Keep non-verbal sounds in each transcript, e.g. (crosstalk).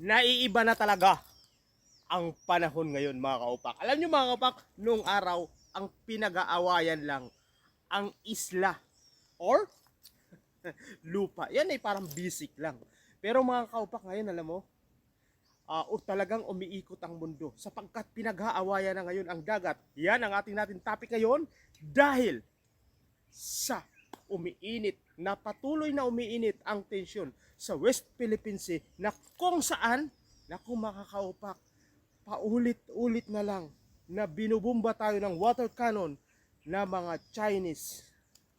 naiiba na talaga ang panahon ngayon mga kaupak. Alam nyo mga kaupak, nung araw, ang pinag-aawayan lang ang isla or (laughs) lupa. Yan ay parang basic lang. Pero mga kaupak ngayon, alam mo, ah, o talagang umiikot ang mundo sapagkat pinag-aawayan na ngayon ang dagat. Yan ang ating natin topic ngayon dahil umiinit na patuloy na umiinit ang tensyon sa West Philippine Sea na kung saan na kung makakaupak. Paulit-ulit na lang na binubumba tayo ng water cannon na mga Chinese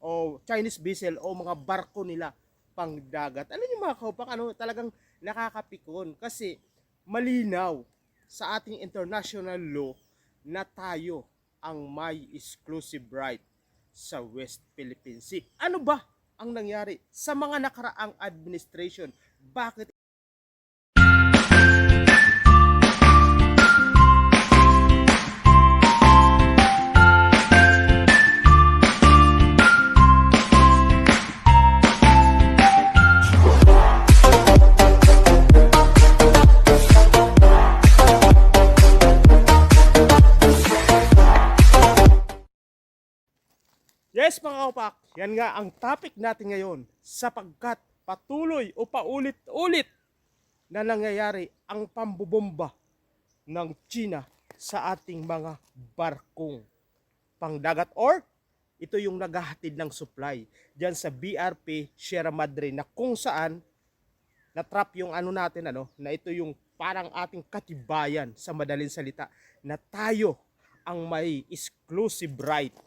o Chinese vessel o mga barko nila pang dagat. Alam niyo mga kaupak, ano talagang nakakapikon kasi malinaw sa ating international law na tayo ang may exclusive right sa West Philippine Sea. Ano ba ang nangyari sa mga nakaraang administration? Bakit Kapak, yan nga ang topic natin ngayon sapagkat patuloy o paulit-ulit na nangyayari ang pambubomba ng China sa ating mga barkong pangdagat or ito yung naghahatid ng supply diyan sa BRP Sierra Madre na kung saan na-trap yung ano natin ano na ito yung parang ating katibayan sa madaling salita na tayo ang may exclusive right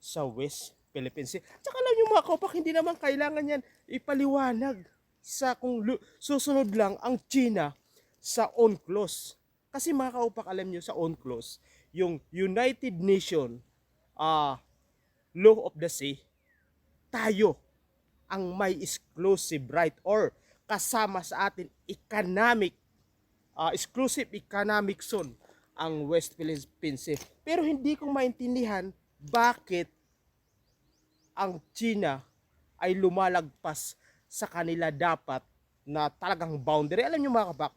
sa West Philippine Sea. Tsaka alam nyo mga kaupak, hindi naman kailangan yan ipaliwanag sa kung susunod lang ang China sa UNCLOS. Kasi mga kaupak, alam nyo sa UNCLOS, yung United Nation ah Law of the Sea, tayo ang may exclusive right or kasama sa atin economic ah, exclusive economic zone ang West Philippine Sea. Pero hindi ko maintindihan bakit ang China ay lumalagpas sa kanila dapat na talagang boundary. Alam niyo mga kabak,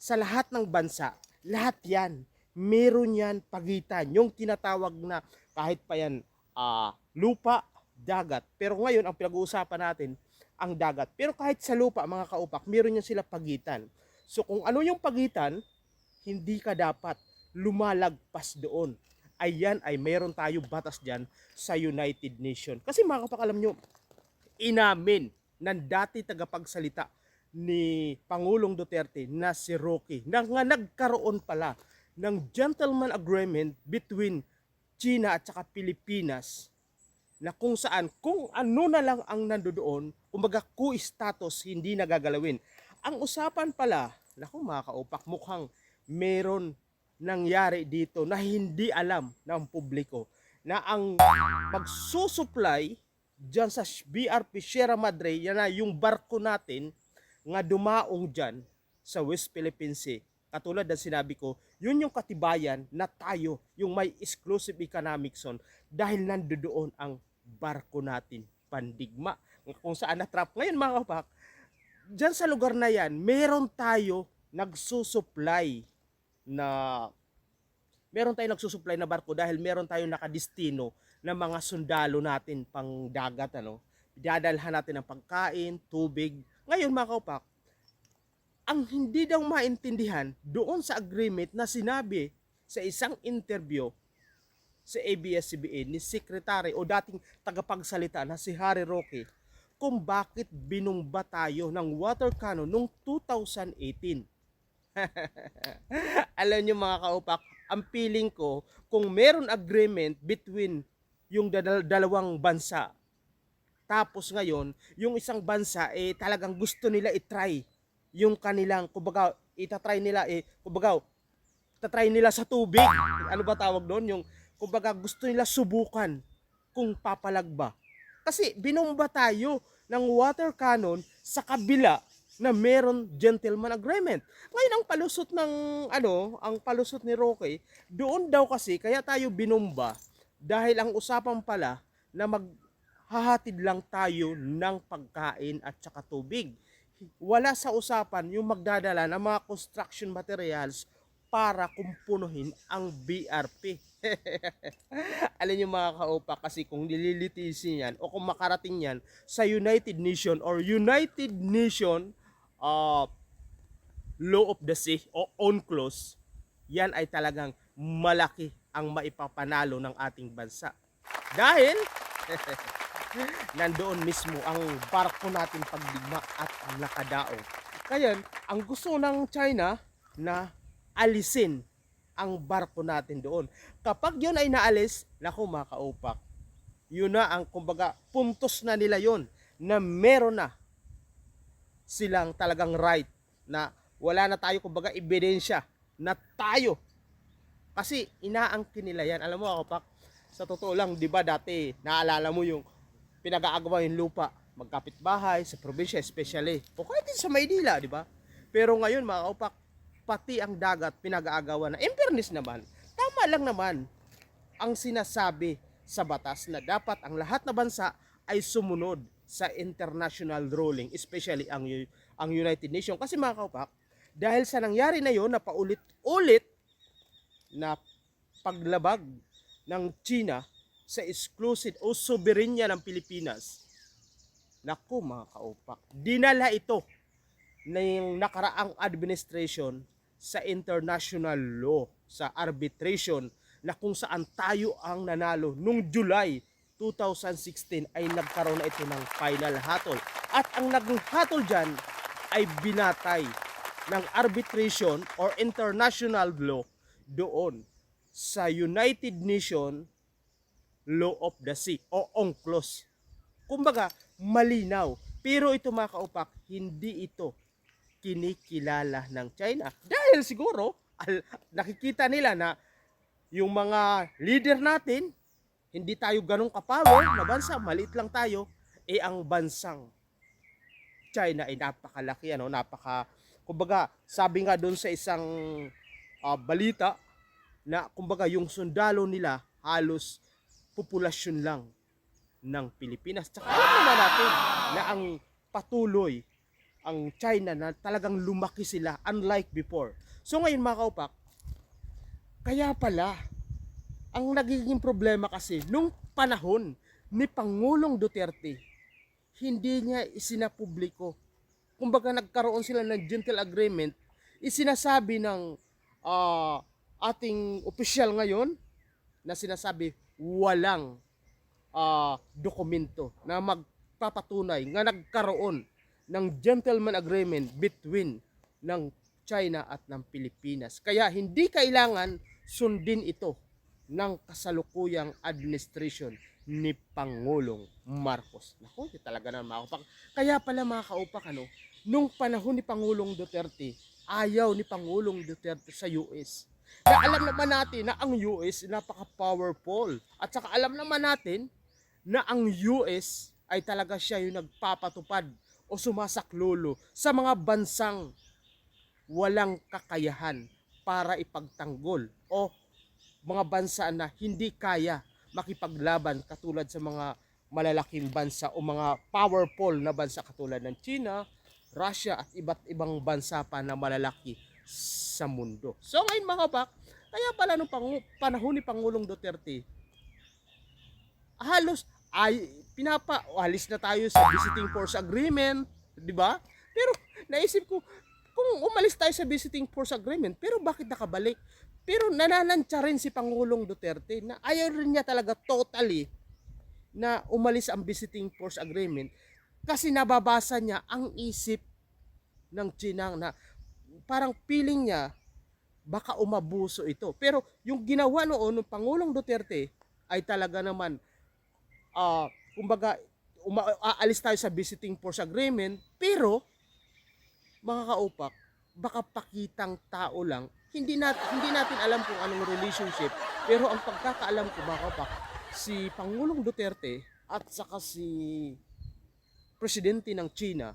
sa lahat ng bansa, lahat yan, meron yan pagitan. Yung tinatawag na kahit pa yan ah, lupa, dagat. Pero ngayon, ang pinag-uusapan natin, ang dagat. Pero kahit sa lupa, mga kaupak, meron yan sila pagitan. So kung ano yung pagitan, hindi ka dapat lumalagpas doon. Ayan ay meron tayo batas dyan sa United Nation. Kasi mga kapak, alam nyo, inamin ng dati tagapagsalita ni Pangulong Duterte na si Roque na nga nagkaroon pala ng gentleman agreement between China at saka Pilipinas na kung saan, kung ano na lang ang nandoon, kumbaga co-status hindi nagagalawin. Ang usapan pala, naku mga kaupak, mukhang meron nangyari dito na hindi alam ng publiko na ang magsusupply dyan sa BRP Sierra Madre, yan na yung barko natin nga dumaong dyan sa West Philippine Sea. Katulad ng sinabi ko, yun yung katibayan na tayo yung may exclusive economic zone dahil nandoon ang barko natin, pandigma. Kung saan na-trap. Ngayon mga kapak, dyan sa lugar na yan, meron tayo nagsusupply na meron tayong nagsusupply na barko dahil meron tayong nakadistino na mga sundalo natin pang dagat ano. Dadalhan natin ng pagkain, tubig. Ngayon mga kaupak, ang hindi daw maintindihan doon sa agreement na sinabi sa isang interview sa ABS-CBN ni Secretary o dating tagapagsalita na si Harry Roque kung bakit binumba tayo ng water cannon noong 2018. (laughs) Alam nyo mga kaupak, ang feeling ko, kung meron agreement between yung dal- dalawang bansa, tapos ngayon, yung isang bansa, eh talagang gusto nila itry yung kanilang, kumbaga, itatry nila, eh, kumbaga, tatry nila sa tubig. Ano ba tawag doon? Yung, kumbaga, gusto nila subukan kung papalag ba. Kasi binomba tayo ng water cannon sa kabila na meron gentleman agreement. Ngayon ang palusot ng ano, ang palusot ni Roque, doon daw kasi kaya tayo binomba dahil ang usapan pala na maghahatid lang tayo ng pagkain at saka tubig. wala sa usapan yung magdadala ng mga construction materials para kumpunuhin ang BRP. (laughs) Alam niyo mga kaupa kasi kung nililitisin yan o kung makarating yan sa United Nation or United Nation uh, Law of the Sea o UNCLOS, yan ay talagang malaki ang maipapanalo ng ating bansa. Dahil (laughs) nandoon mismo ang barko natin pagdigma at nakadaong. Kaya ang gusto ng China na alisin ang barko natin doon. Kapag yun ay naalis, naku mga kaupak, yun na ang kumbaga puntos na nila yon na meron na silang talagang right na wala na tayo kumbaga ebidensya na tayo kasi inaangkin nila yan. Alam mo ako pak, sa totoo lang, di ba dati, naalala mo yung pinag-aagawa yung lupa, magkapit bahay, sa probinsya especially. O kahit sa Maynila, di ba? Pero ngayon mga kaupak, pati ang dagat pinag-aagawa na. In fairness naman, tama lang naman ang sinasabi sa batas na dapat ang lahat na bansa ay sumunod sa international ruling, especially ang, ang United Nations. Kasi mga kaupak, dahil sa nangyari na yon na paulit-ulit na paglabag ng China sa exclusive o soberenya ng Pilipinas. Naku mga kaupak, dinala ito ng nakaraang administration sa international law, sa arbitration na kung saan tayo ang nanalo nung July 2016 ay nagkaroon na ito ng final hatol. At ang naging hatol dyan ay binatay ng arbitration or international law doon sa United Nation Law of the Sea o UNCLOS. Kumbaga, malinaw. Pero ito mga kaupak, hindi ito kinikilala ng China. Dahil siguro, al- nakikita nila na yung mga leader natin, hindi tayo ganong kapower na bansa, maliit lang tayo, eh ang bansang China ay napakalaki, ano, napaka, kumbaga, sabi nga doon sa isang ah, balita, na kumbaga yung sundalo nila halos populasyon lang ng Pilipinas. Tsaka alam naman natin na ang patuloy ang China na talagang lumaki sila unlike before. So ngayon mga kaupak, kaya pala ang nagiging problema kasi nung panahon ni Pangulong Duterte, hindi niya isinapubliko. Kumbaga nagkaroon sila ng gentle agreement, isinasabi ng ah, ating opisyal ngayon na sinasabi walang ah, dokumento na magpapatunay nga nagkaroon ng gentleman agreement between ng China at ng Pilipinas. Kaya hindi kailangan sundin ito ng kasalukuyang administration ni Pangulong Marcos. Naku, di talaga na mga. Kaya pala mga kaupak, ano, nung panahon ni Pangulong Duterte, ayaw ni Pangulong Duterte sa US. Na alam naman natin na ang US napaka-powerful. At saka alam naman natin na ang US ay talaga siya yung nagpapatupad o sumasaklolo sa mga bansang walang kakayahan para ipagtanggol o mga bansa na hindi kaya makipaglaban katulad sa mga malalaking bansa o mga powerful na bansa katulad ng China, Russia at iba't ibang bansa pa na malalaki sa mundo. So ngayon mga kapak, kaya pala nung panahon ni Pangulong Duterte, halos ay pinapa alis na tayo sa visiting force agreement, 'di ba? Pero naisip ko kung umalis tayo sa visiting force agreement, pero bakit nakabalik? Pero nananantya rin si Pangulong Duterte na ayaw rin niya talaga totally na umalis ang visiting force agreement kasi nababasa niya ang isip ng China na parang feeling niya baka umabuso ito. Pero yung ginawa noon ng Pangulong Duterte ay talaga naman ah kumbaga uma, aalis tayo sa visiting force agreement pero mga kaupak baka pakitang tao lang hindi natin hindi natin alam kung anong relationship pero ang pagkakaalam ko mga kaupak si Pangulong Duterte at saka si presidente ng China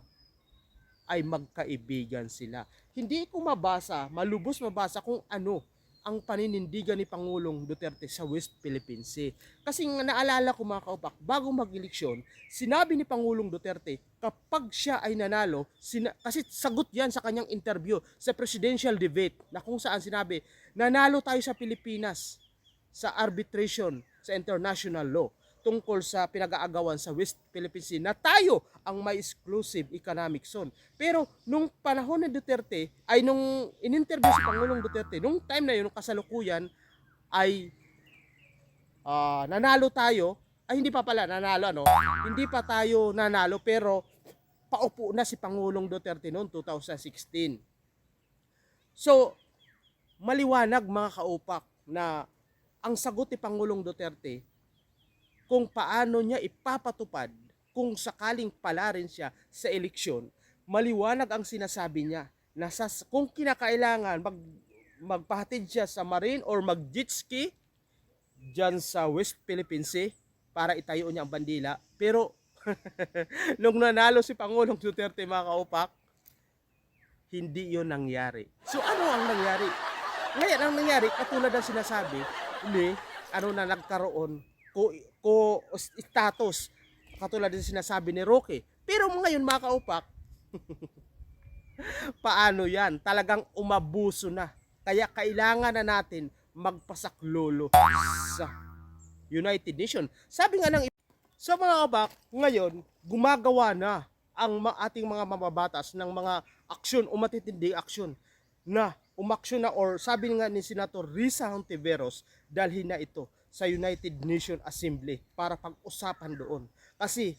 ay magkaibigan sila. Hindi ko mabasa, malubos mabasa kung ano ang paninindigan ni Pangulong Duterte sa West Philippine Sea. Kasi nga naalala ko mga kaupak, bago mag-eleksyon, sinabi ni Pangulong Duterte kapag siya ay nanalo, sina- kasi sagot yan sa kanyang interview sa presidential debate na kung saan sinabi, nanalo tayo sa Pilipinas sa arbitration sa international law tungkol sa pinag-aagawan sa West Philippine Sea na tayo ang may exclusive economic zone. Pero nung panahon ni Duterte, ay nung in-interview si Pangulong Duterte, nung time na yun, nung kasalukuyan, ay ah, nanalo tayo, ay hindi pa pala nanalo, ano? Hindi pa tayo nanalo, pero paupo na si Pangulong Duterte noong 2016. So, maliwanag mga kaupak na ang sagot ni Pangulong Duterte kung paano niya ipapatupad kung sakaling pala rin siya sa eleksyon, maliwanag ang sinasabi niya na sa, kung kinakailangan mag, magpahatid siya sa marine or mag jet ski dyan sa West Philippine Sea para itayo niya ang bandila. Pero (laughs) nung nanalo si Pangulong Duterte mga kaupak, hindi yon nangyari. So ano ang nangyari? Ngayon ang nangyari, katulad ng sinasabi, ni ano na nagkaroon ko, ko status katulad ng sinasabi ni Roque. Pero ngayon mga kaupak, (laughs) paano yan? Talagang umabuso na. Kaya kailangan na natin magpasaklolo sa United Nations. Sabi nga ng sa mga kabak, ngayon, gumagawa na ang ating mga mababatas ng mga aksyon o matitinding aksyon na umaksyon na or sabi nga ni Senator Risa Hontiveros dalhin na ito sa United Nations Assembly para pag-usapan doon. Kasi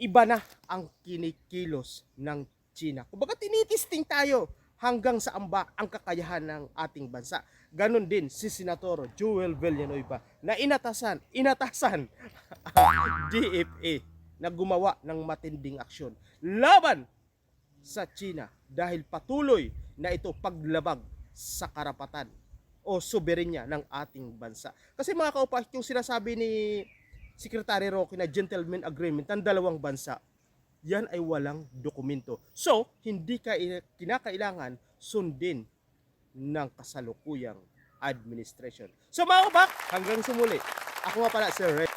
iba na ang kinikilos ng China. Kumbaga tinitisting tayo hanggang sa amba ang kakayahan ng ating bansa. Ganon din si Senator Joel Villanueva na inatasan, inatasan DFA na gumawa ng matinding aksyon laban sa China dahil patuloy na ito paglabag sa karapatan o soberenya ng ating bansa. Kasi mga kaupas, yung sinasabi ni Secretary Roque na gentleman agreement ng dalawang bansa, yan ay walang dokumento. So, hindi ka kinakailangan sundin ng kasalukuyang administration. So mga kabak, hanggang sumuli. Ako nga pala, Sir Ray.